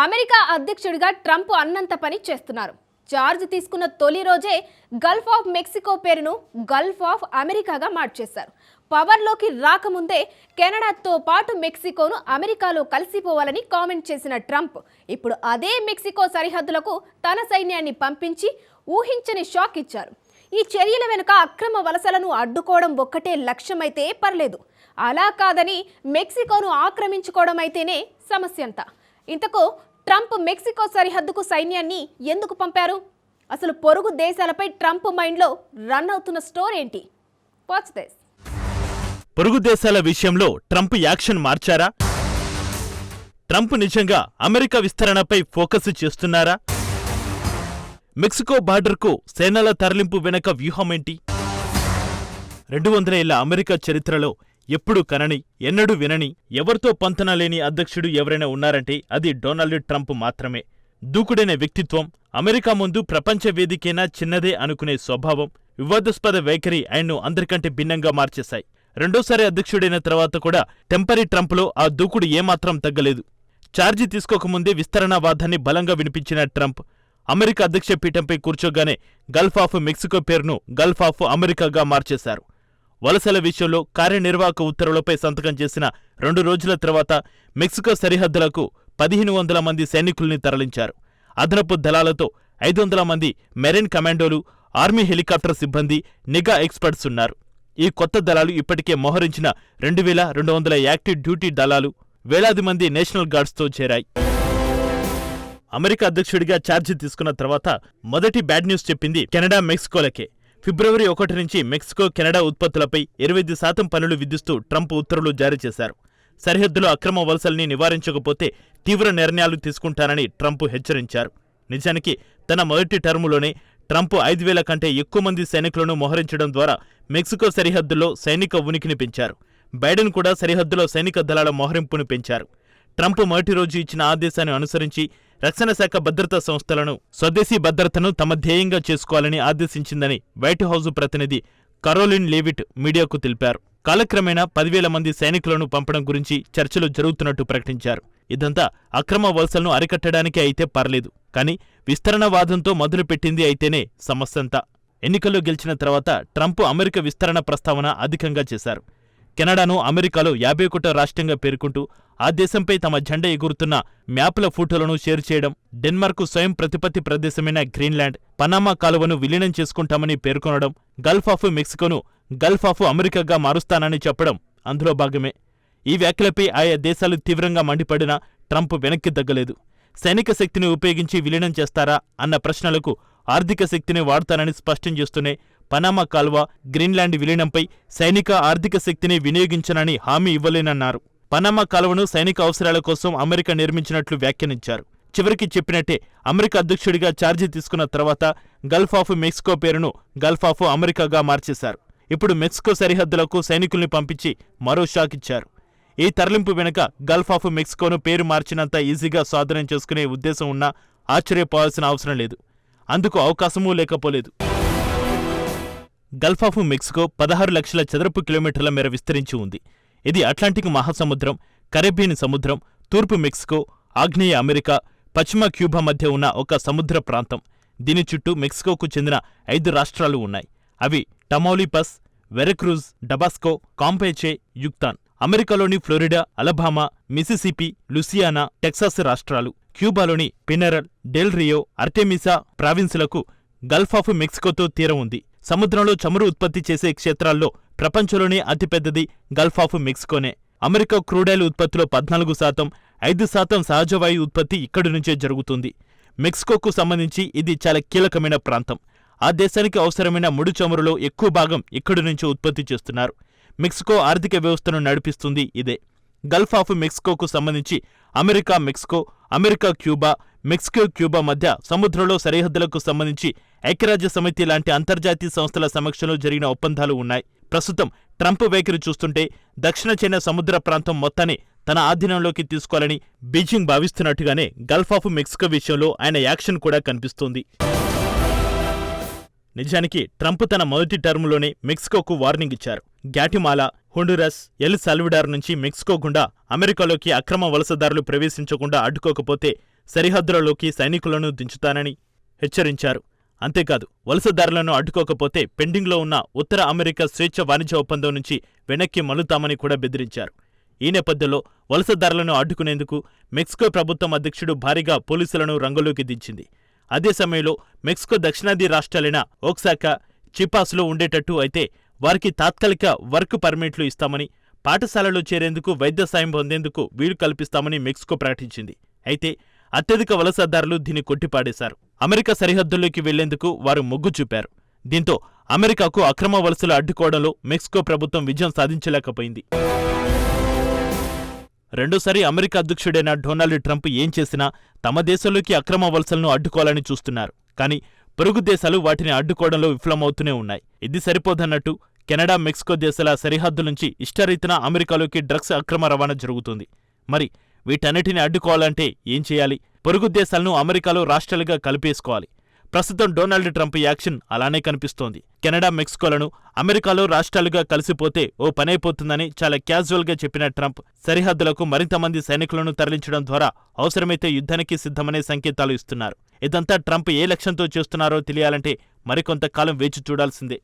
America అధ్యక్షుడిగా Trump అన్నంత పని చేస్తున్నారు. చార్జ్ తీసుకున్న తొలి రోజే గల్ఫ్ ఆఫ్ మెక్సికో పేరును గల్ఫ్ ఆఫ్ అమెరికాగా మార్చేశారు. పవర్లోకి రాకముందే కెనడాతో పాటు మెక్సికోను అమెరికాలో కలిసిపోవాలని కామెంట్ చేసిన ట్రంప్ ఇప్పుడు అదే మెక్సికో సరిహద్దులకు తన సైన్యాన్ని పంపించి ఊహించని షాక్ ఇచ్చారు. ఈ చర్యల వెనుక అక్రమ వలసలను అడ్డుకోవడం ఒక్కటే లక్ష్యమైతే పర్లేదు. అలా కాదని మెక్సికోను ఆక్రమించుకోవడం అయితేనే సమస్య అంతా ఇంతకు ట్రంప్ మెక్సికో సరిహద్దుకు సైన్యాన్ని ఎందుకు పంపారు? అసలు పొరుగు దేశాలపై ట్రంప్ మైండ్లో రన్ అవుతున్న స్టోర్ ఏంటి? వాచ్ దిస్ పొరుగు దేశాల విషయంలో ట్రంప్ యాక్షన్ మార్చారా? ట్రంప్ నిజంగా అమెరికా విస్తరణపై ఫోకస్ చేస్తున్నారా? మెక్సికో బార్డర్కు సేనల తరలింపు వెనక వ్యూహమేంటి రెండు వందల ఏళ్ళ అమెరికా చరిత్రలో ఎప్పుడు కనని ఎన్నడూ వినని ఎవరితో పంతన లేని అధ్యక్షుడు ఎవరైనా ఉన్నారంటే అది డొనాల్డ్ ట్రంప్ మాత్రమే. దూకుడైన వ్యక్తిత్వం అమెరికా ముందు ప్రపంచ వేదికైనా చిన్నదే అనుకునే స్వభావం వివాదాస్పద వైఖరి ఆయన్ను అందరికంటే భిన్నంగా మార్చేశాయి. రెండోసారి అధ్యక్షుడైన తర్వాత కూడా టెంపరీ ట్రంప్లో ఆ దూకుడు ఏమాత్రం తగ్గలేదు. ఛార్జీ తీసుకోకముందే విస్తరణవాదాన్ని బలంగా వినిపించిన ట్రంప్ అమెరికా అధ్యక్ష పీఠంపై కూర్చోగానే గల్ఫ్ ఆఫ్ మెక్సికో పేరును గల్ఫ్ ఆఫ్ అమెరికాగా మార్చేశారు. వలసల విషయంలో కార్యనిర్వాహక ఉత్తర్వులపై సంతకం చేసిన రెండు రోజుల తర్వాత మెక్సికో సరిహద్దులకు పదిహేను వందల మంది సైనికుల్ని తరలించారు. అదనపు దళాలతో ఐదు వందల మంది మెరైన్ కమాండోలు ఆర్మీ హెలికాప్టర్ సిబ్బంది నిఘా ఎక్స్పర్ట్స్ ఉన్నారు. ఈ కొత్త దళాలు ఇప్పటికే మోహరించిన రెండు వేల రెండు వందల యాక్టివ్ డ్యూటీ దళాలు వేలాది మంది నేషనల్ గార్డ్స్తో చేరాయి. అమెరికా అధ్యక్షుడిగా ఛార్జీ తీసుకున్న తర్వాత మొదటి బ్యాడ్ న్యూస్ చెప్పింది కెనడా మెక్సికోలకే. ఫిబ్రవరి ఒకటి నుంచి మెక్సికో కెనడా ఉత్పత్తులపై ఇరవై శాతం పన్నులు విధిస్తూ ట్రంప్ ఉత్తర్వులు జారీ చేశారు. సరిహద్దులో అక్రమ వలసల్ని నివారించకపోతే తీవ్ర నిర్ణయాలు తీసుకుంటానని ట్రంప్ హెచ్చరించారు. నిజానికి తన మొదటి టర్ములోనే ట్రంప్ ఐదు వేల కంటే ఎక్కువ మంది సైనికులను మోహరించడం ద్వారా మెక్సికో సరిహద్దుల్లో సైనిక ఉనికిని పెంచారు. బైడెన్ కూడా సరిహద్దులో సైనిక దళాల మోహరింపును పెంచారు. ట్రంప్ మొదటి రోజు ఇచ్చిన ఆదేశాన్ని అనుసరించి రక్షణ శాఖ భద్రతా సంస్థలను స్వదేశీ భద్రతను తమ ధ్యేయంగా చేసుకోవాలని ఆదేశించిందని వైట్ హౌస్ ప్రతినిధి కరోలిన్ లేవిట్ మీడియాకు తెలిపారు. కాలక్రమేణా పదివేల మంది సైనికులను పంపడం గురించి చర్చలు జరుగుతున్నట్టు ప్రకటించారు. ఇదంతా అక్రమ వలసలను అరికట్టడానికే అయితే పర్లేదు కానీ విస్తరణవాదంతో మొదలుపెట్టింది అయితేనే సమస్యంతా ఎన్నికల్లో గెలిచిన తర్వాత ట్రంప్ అమెరికా విస్తరణ ప్రస్తావన అధికంగా చేశారు. కెనడాను అమెరికాలో యాభై ఒకటో రాష్ట్రంగా పేర్కొంటూ ఆ దేశంపై తమ జెండా ఎగురుతున్న మ్యాప్ల ఫోటోలను షేర్ చేయడం డెన్మార్కు స్వయం ప్రతిపత్తి ప్రదేశమైన గ్రీన్లాండ్ పనామా కాలువను విలీనం చేసుకుంటామని పేర్కొనడం గల్ఫ్ ఆఫ్ మెక్సికోను గల్ఫ్ ఆఫ్ అమెరికాగా మారుస్తానని చెప్పడం అందులో భాగమే. ఈ వ్యాఖ్యలపై ఆయా దేశాలు తీవ్రంగా మండిపడినా ట్రంప్ వెనక్కి తగ్గలేదు. సైనిక శక్తిని ఉపయోగించి విలీనం చేస్తారా అన్న ప్రశ్నలకు ఆర్థిక శక్తిని వాడతానని స్పష్టం చేస్తూనే పనామా కాల్వ గ్రీన్లాండ్ విలీనంపై సైనిక ఆర్థిక శక్తిని వినియోగించనని హామీ ఇవ్వలేనన్నారు. పనామా కాలువను సైనిక అవసరాల కోసం అమెరికా నిర్మించినట్లు వ్యాఖ్యానించారు. చివరికి చెప్పినట్టే అమెరికా అధ్యక్షుడిగా ఛార్జీ తీసుకున్న తర్వాత గల్ఫ్ ఆఫ్ మెక్సికో పేరును గల్ఫ్ ఆఫ్ అమెరికాగా మార్చేశారు. ఇప్పుడు మెక్సికో సరిహద్దులకు సైనికుల్ని పంపించి మరో షాక్ ఇచ్చారు. ఈ తరలింపు వెనుక గల్ఫ్ ఆఫ్ మెక్సికోను పేరు మార్చినంత ఈజీగా స్వాధీనం చేసుకునే ఉద్దేశం ఉన్నా ఆశ్చర్యపోవాల్సిన అవసరం లేదు. అందుకు అవకాశమూ లేకపోలేదు. గల్ఫ్ ఆఫ్ మెక్సికో పదహారు లక్షల చదరపు కిలోమీటర్ల మేర విస్తరించి ఉంది. ఇది అట్లాంటిక్ మహాసముద్రం కరేబియన్ సముద్రం తూర్పు మెక్సికో ఆగ్నేయ అమెరికా పశ్చిమ క్యూబా మధ్య ఉన్న ఒక సముద్ర ప్రాంతం. దీని చుట్టూ మెక్సికోకు చెందిన ఐదు రాష్ట్రాలు ఉన్నాయి. అవి టమౌలిపస్ వెరక్రూజ్ డబాస్కో కాంపేచే యుక్తాన్. అమెరికాలోని Florida Alabama Mississippi Louisiana Texas రాష్ట్రాలు. క్యూబాలోని పినరల్ డెల్ రియో అర్టెమిసా ప్రావిన్సులకు గల్ఫ్ ఆఫ్ మెక్సికోతో తీరం ఉంది. సముద్రంలో చమురు ఉత్పత్తి చేసే క్షేత్రాల్లో ప్రపంచంలోనే అతిపెద్దది గల్ఫ్ ఆఫ్ మెక్సికోనే. అమెరికా క్రూడాయిల్ ఉత్పత్తిలో పద్నాలుగు శాతం ఐదు శాతం సహజవాయు ఉత్పత్తి ఇక్కడి నుంచే జరుగుతుంది. మెక్సికోకు సంబంధించి ఇది చాలా కీలకమైన ప్రాంతం. ఆ దేశానికి అవసరమైన ముడి చమురులో ఎక్కువ భాగం ఇక్కడి నుంచే ఉత్పత్తి చేస్తున్నారు. మెక్సికో ఆర్థిక వ్యవస్థను నడిపిస్తుంది ఇదే. గల్ఫ్ ఆఫ్ మెక్సికోకు సంబంధించి America Mexico America Cuba Mexico Cuba మధ్య సముద్రంలో సరిహద్దులకు సంబంధించి ఐక్యరాజ్య సమితి లాంటి అంతర్జాతీయ సంస్థల సమక్షంలో జరిగిన ఒప్పందాలు ఉన్నాయి. ప్రస్తుతం ట్రంప్ వైఖరి చూస్తుంటే దక్షిణ చైనా సముద్ర ప్రాంతం మొత్తాన్ని తన ఆధీనంలోకి తీసుకోవాలని బీజింగ్ భావిస్తున్నట్టుగానే గల్ఫ్ ఆఫ్ మెక్సికో విషయంలో ఆయన యాక్షన్ కూడా కనిపిస్తోంది. నిజానికి ట్రంప్ తన మొదటి టర్ములోనే మెక్సికోకు వార్నింగ్ ఇచ్చారు. గ్యాటిమాలా హొండురస్ ఎల్ సల్విడార్ నుంచి మెక్సికో గుండా అమెరికాలోకి అక్రమ వలసదారులు ప్రవేశించకుండా అడ్డుకోకపోతే సరిహద్దులలోకి సైనికులను దించుతానని హెచ్చరించారు. అంతేకాదు వలసదారులను అడ్డుకోకపోతే పెండింగ్లో ఉన్న ఉత్తర అమెరికా స్వేచ్ఛ వాణిజ్య ఒప్పందం నుంచి వెనక్కి మలుతామని కూడా బెదిరించారు. ఈ నేపథ్యంలో వలసదారులను అడ్డుకునేందుకు మెక్సికో ప్రభుత్వం అధ్యక్షుడు భారీగా పోలీసులను రంగులోకి దించింది. అదే సమయంలో మెక్సికో దక్షిణాది రాష్ట్రాలైన ఓక్సాకా చిపాస్లో ఉండేటట్టు అయితే వారికి తాత్కాలిక వర్క్ పర్మిట్లు ఇస్తామని పాఠశాలలో చేరేందుకు వైద్య సాయం పొందేందుకు వీలు కల్పిస్తామని మెక్సికో ప్రకటించింది. అయితే అత్యధిక వలసదారులు దీన్ని కొట్టిపాడేశారు. అమెరికా సరిహద్దుల్లోకి వెళ్ళేందుకు వారు మొగ్గు చూపారు. దీంతో అమెరికాకు అక్రమ వలసలు అడ్డుకోవడంలో మెక్సికో ప్రభుత్వం విజయం సాధించలేకపోయింది. రెండోసారి అమెరికా అధ్యక్షుడైన డొనాల్డ్ ట్రంప్ ఏం చేసినా తమ దేశంలోకి అక్రమ వలసలను అడ్డుకోవాలని చూస్తున్నారు. కానీ పొరుగు దేశాలు వాటిని అడ్డుకోవడంలో విఫలమవుతూనే ఉన్నాయి. ఇది సరిపోదన్నట్టు కెనడా మెక్సికో దేశాల సరిహద్దు నుంచి ఇష్టరీతిన అమెరికాలోకి డ్రగ్స్ అక్రమ రవాణా జరుగుతుంది. మరి వీటన్నిటిని అడ్డుకోవాలంటే ఏం చేయాలి? పొరుగు దేశాలను అమెరికాలో రాష్ట్రాలుగా కలిపేసుకోవాలి. ప్రస్తుతం డొనాల్డ్ ట్రంప్ యాక్షన్ అలానే కనిపిస్తోంది. కెనడా మెక్సికోలను అమెరికాలో రాష్ట్రాలుగా కలిసిపోతే ఓ పనైపోతుందని చాలా క్యాజువల్గా చెప్పిన ట్రంప్ సరిహద్దులకు మరింత మంది సైనికులను తరలించడం ద్వారా అవసరమైతే యుద్ధానికి సిద్ధమనే సంకేతాలు ఇస్తున్నారు. ఇదంతా ట్రంప్ ఏ లక్ష్యంతో చేస్తున్నారో తెలియాలంటే మరికొంతకాలం వేచి చూడాల్సిందే.